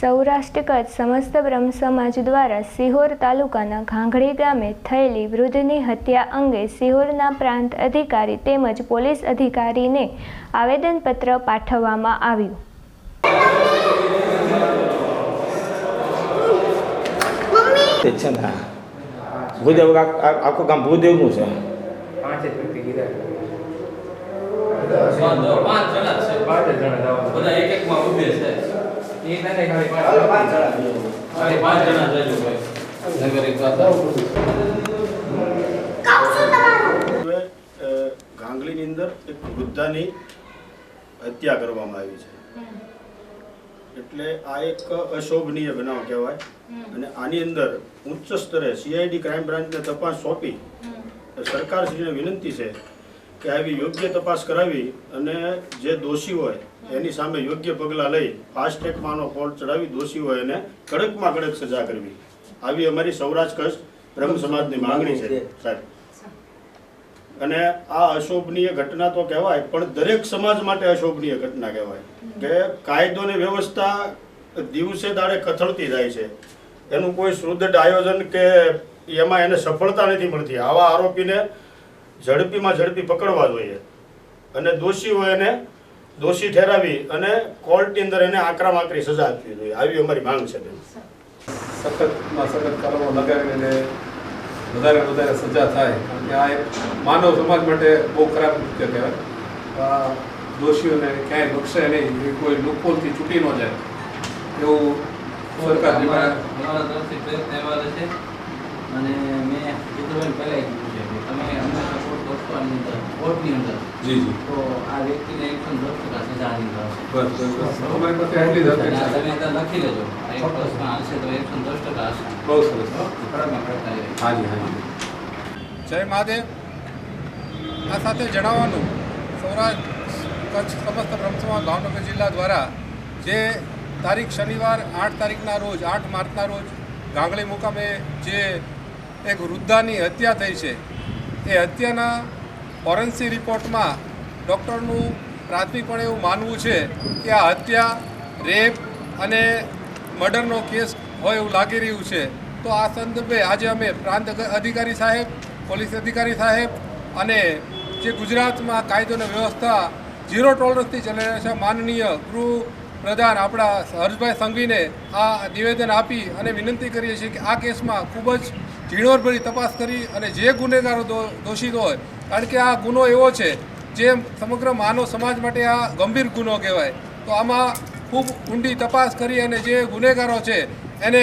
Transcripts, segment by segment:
સૌરાષ્ટ્ર કચ્છ સમસ્ત બ્રહ્મ સમાજ દ્વારા સિહોર તાલુકાના ઘાંઘળી ગામે થયેલી વૃદ્ધની હત્યા અંગે સિહોરના પ્રાંત અધિકારી તેમજ પોલીસ અધિકારીને આવેદનપત્ર પાઠવવામાં આવ્યું. તે છે ને ભૂદેવ આ- આ- આખું કામ ભૂદેવનું છે. પાંચ જ વ્યક્તિ કીધા પાંચ પાંચ જણા છે. પાંચ જ જણા જવાના. બધા એક એક ઉભે છે. એ તને ખાલી એક વાત ગાંગલીની અંદર એક વૃદ્ધાની હત્યા કરવામાં આવી છે. એટલે આ એક અશોભનીય બનાવ કહેવાય. અને આની અંદર ઉચ્ચ સ્તરે સીઆઈડી ક્રાઇમ બ્રાન્ચને તપાસ સોંપી. સરકારશ્રીને વિનંતી છે કે આવી યોગ્ય તપાસ કરાવી અને જે દોષી હોય એની સામે યોગ્ય પગલાં લઈ ફાસ્ટ ટ્રેકમાં આનો કોર્ટ ચડાવી દોષી હોય એને કડકમાં કડક સજા કરવી. આવી અમારી સૌરાષ્ટ્ર કચ્છ બ્રહ્મ સમાજની માંગણી છે. સાહેબ. અને આ અશોભનીય ઘટના તો કહેવાય પણ દરેક સમાજ માટે અશોભનીય ઘટના કહેવાય. કે કાયદો ને વ્યવસ્થા દિવસે દાડે કથળતી જાય છે. એનું કોઈ સુદૃઢ આયોજન કે એમાં એને સફળતા નથી મળતી. આવા આરોપીને ઝડપીમાં ઝડપી પકડવા જોઈએ. અને દોષી હોય એને દોષી ઠેરાવી અને કોર્ટની અંદર એને આકરા આકરી સજા આપવી જોઈએ. આવી અમારી માંગ છે બેન. સખતમાં સખત કલમો લગાવીને વધારે વધારે સજા થાય. કારણ કે આ એક માનવ સમાજ માટે બહુ ખરાબ કૃત્ય કહેવાય. આ દોષીઓને ક્યાંય બક્ષે નહીં. કોઈ લૂપહોલથી છૂટી ન જાય. એવું સરકાર અમારા તરફથી પ્રયત્ન એવા છે. અને મેં કીધું પહેલા કીધું છે કે તમે અમને સપોર્ટ કરશો આની અંદર કોર્ટની અંદર. જી જી. તો આ વ્યક્તિને એકસો દસ ટકા સજા આની બસ બસ બસ. અમારી પાસે જ આ અપેક્ષા તમે ત્યાં લખી લેજો. એક વર્ષમાં હશે તો એકસો દસ ટકા હશે. બહુ સરસ. ખરાબમાં કરતા રહે હાજી હાજી. જય મહાદેવ. આ સાથે જણાવવાનું સૌરાષ્ટ્ર કચ્છ સમસ્ત બ્રહ્મસમા ભાવનગર જિલ્લા દ્વારા જે તારીખ શનિવાર આઠ તારીખના રોજ આઠ માર્ચના રોજ ગાંગળી મુકામે જે એક વૃદ્ધાની હત્યા થઈ છે એ હત્યાના ફોરેન્સિક રિપોર્ટમાં ડૉક્ટરનું પ્રાથમિકપણે એવું માનવું છે કે આ હત્યા, રેપ અને મર્ડરનો કેસ હોય એવું લાગી રહ્યું છે. તો આ સંદર્ભે આજે અમે પ્રાંત અધિકારી સાહેબ, પોલીસ અધિકારી સાહેબ અને જે ગુજરાતમાં કાયદો અને વ્યવસ્થા ઝીરો ટોલરન્સથી ચાલી રહ્યા છે, માનનીય ગૃહ પ્રધાન આપણા હર્ષભાઈ સંઘવીને આ નિવેદન આપી અને વિનંતી કરીએ છીએ કે આ કેસમાં ખૂબ જ ઝીણવટભરી તપાસ કરી અને જે ગુનેગારો દોષિત હોય, કારણ કે આ ગુનો એવો છે જે સમગ્ર માનવ સમાજ માટે આ ગંભીર ગુનો કહેવાય. તો આમાં ખૂબ ઊંડી તપાસ કરી અને જે ગુનેગારો છે એને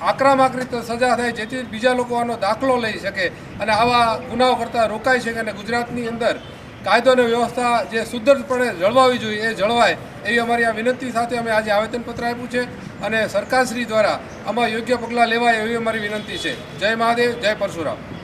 આક્રમક રીતે સજા થાય જેથી બીજા લોકો આનો દાખલો લઈ શકે અને આવા ગુનાઓ કરતાં રોકાઈ શકે અને ગુજરાતની અંદર કાયદો અને વ્યવસ્થા જે સુદૃઢપણે જળવાવી જોઈએ એ જળવાય એવી અમારી આ વિનંતી સાથે અમે આજે આવેદનપત્ર આપ્યું છે. અને સરકારશ્રી દ્વારા આમાં યોગ્ય પગલાં લેવાય એવી અમારી વિનંતી છે. જય મહાદેવ, જય પરશુરામ.